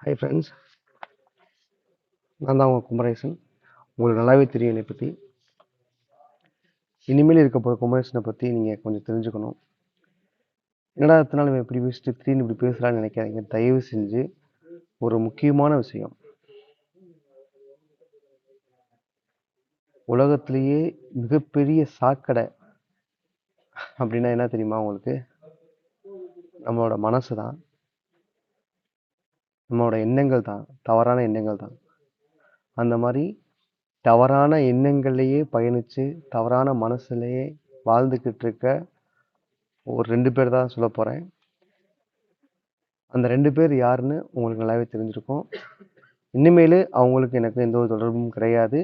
Hi friends நான் தான் உங்கள் குமரேசன். உங்களுக்கு நல்லாவே தெரியும் என்னை பற்றி இனிமேல் இருக்க போகிற குமரேசனை பற்றி நீங்கள் கொஞ்சம் தெரிஞ்சுக்கணும். என்னடா இத்தனை நாள் இவன் இப்படி பேசிட்டு திடீர்னு இப்படி பேசுகிறான்னு நினைக்காதீங்க. தயவு செஞ்சு ஒரு முக்கியமான விஷயம். உலகத்திலேயே மிகப்பெரிய சாக்கடை அப்படின்னா என்ன தெரியுமா உங்களுக்கு? நம்மளோட மனசு தான். நம்மளோட எண்ணங்கள் தான் தவறான எண்ணங்கள் தான். அந்த மாதிரி தவறான எண்ணங்கள்லேயே பயணித்து தவறான மனசுலேயே வாழ்ந்துக்கிட்டு இருக்க ஒரு ரெண்டு பேர் தான் சொல்ல போகிறேன் அந்த ரெண்டு பேர் யாருன்னு உங்களுக்கு நல்லாவே தெரிஞ்சிருக்கும். இனிமேல் அவங்களுக்கு எனக்கு எந்த ஒரு தொடர்பும் கிடையாது.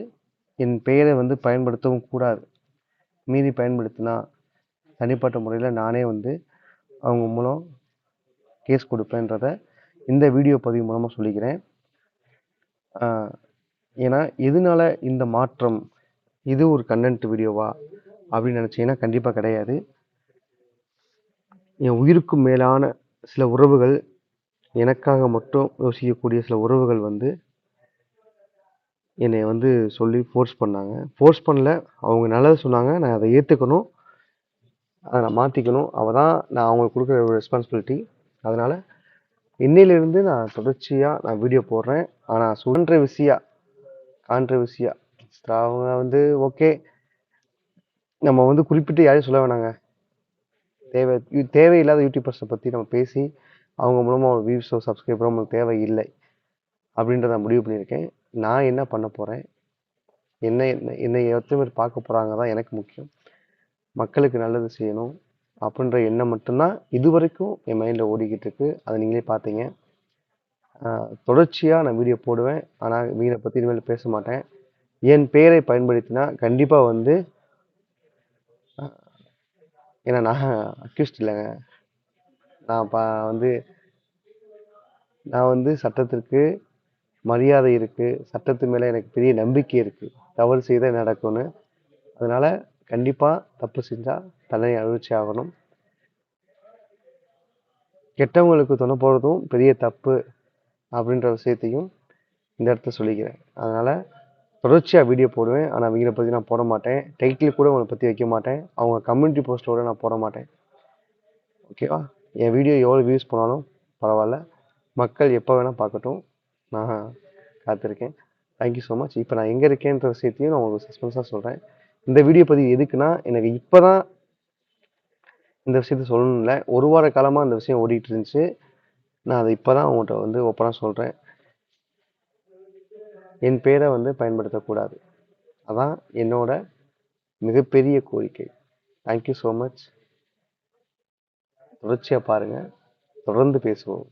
என் பெயரை வந்து பயன்படுத்தவும் கூடாது. மீறி பயன்படுத்தினா தனிப்பட்ட முறையில் நானே வந்து அவங்க மூலம் கேஸ் கொடுப்பேன்றத இந்த வீடியோ பதிவு மூலமாக சொல்லிக்கிறேன். ஏன்னா எதனால இந்த மாற்றம் இது ஒரு கண்டென்ட் வீடியோவா அப்படின்னு நினச்சிங்கன்னா கண்டிப்பாக கிடையாது. என் உயிருக்கும் மேலான சில உறவுகள் எனக்காக மட்டும் யோசிக்கக்கூடிய சில உறவுகள் வந்து என்னை வந்து சொல்லி ஃபோர்ஸ் பண்ணாங்க. ஃபோர்ஸ் பண்ணல அவங்க நல்லது சொன்னாங்க நான் அதை ஏற்றுக்கணும் அதை நான் மாற்றிக்கணும் அவள் தான் நான் அவங்களுக்கு கொடுக்குற ஒரு ரெஸ்பான்சிபிலிட்டி அதனால் இன்னையிலிருந்து நான் தொடர்ச்சியாக நான் வீடியோ போடுறேன். ஆனால் கான்ட்ரவர்சியா கான்ட்ரவர்சியா அவங்க வந்து ஓகே நம்ம வந்து குறிப்பிட்டு யாரையும் சொல்ல வேணாங்க. தேவை தேவையில்லாத யூடியூபர்ஸை பற்றி நம்ம பேசி அவங்க மூலமாக ஒரு வியூஸோ சப்ஸ்கிரைபரோ நம்மளுக்கு தேவை இல்லை அப்படின்றத நான் முடிவு பண்ணியிருக்கேன். நான் என்ன பண்ண போகிறேன் என்ன என்ன என்னை எத்தனை பேர் பார்க்க போகிறாங்க தான் எனக்கு முக்கியம். மக்களுக்கு நல்லது செய்யணும். அப்படின்ற எண்ணம் மட்டும்தான் இது வரைக்கும் என் மைண்டில் ஓடிக்கிட்டு இருக்கு. அதை நீங்களே பார்த்தீங்க. தொடர்ச்சியாக நான் வீடியோ போடுவேன். ஆனால் வீடை பற்றி இனிமேல் பேச மாட்டேன். என் பெயரை பயன்படுத்தினா கண்டிப்பாக வந்து ஏன்னா நான் அக்யூஸ்ட் இல்லைங்க. நான் பா வந்து நான் வந்து சட்டத்திற்கு மரியாதை இருக்குது சட்டத்து மேலே எனக்கு பெரிய நம்பிக்கை இருக்குது தவறு செய்தால் நடக்கும்னு. அதனால் கண்டிப்பாக தப்பு செஞ்சால் தண்டனை அனுபவிச்சு ஆகணும் கெட்டவங்களுக்கு துணை போடுறதும் பெரிய தப்பு அப்படின்ற விஷயத்தையும் இந்த இடத்துல சொல்லிக்கிறேன். அதனால் தொடர்ச்சியாக வீடியோ போடுவேன். ஆனால் அவங்கள பற்றி நான் போட மாட்டேன். டைட்டில் கூட உங்களை பற்றி வைக்க மாட்டேன். அவங்க கம்யூனிட்டி போஸ்ட்டோட நான் போட மாட்டேன். ஓகேவா என் வீடியோ எவ்வளோ வியூஸ் போனாலும் பரவாயில்ல. மக்கள் எப்போ வேணால் பார்க்கட்டும். நான் காத்திருக்கேன். தேங்க்யூ ஸோ மச் இப்போ நான் எங்கே இருக்கேன்ற விஷயத்தையும் நான் உங்களுக்கு சஸ்பென்ஸாக சொல்கிறேன் இந்த வீடியோ பதிவு எதுக்குன்னா எனக்கு இப்போ தான் இந்த விஷயத்த சொல்லணும்ல. ஒரு வார காலமாக அந்த விஷயம் ஓடிட்டு இருந்துச்சு நான் அதை இப்போ தான் உங்கள்கிட்ட வந்து ஓப்பனாக சொல்கிறேன் என் பேரை வந்து பயன்படுத்தக்கூடாது. அதான் என்னோட மிகப்பெரிய கோரிக்கை. தேங்க்யூ ஸோ மச் தொடர்ச்சியாக பாருங்கள் தொடர்ந்து பேசுவோம்.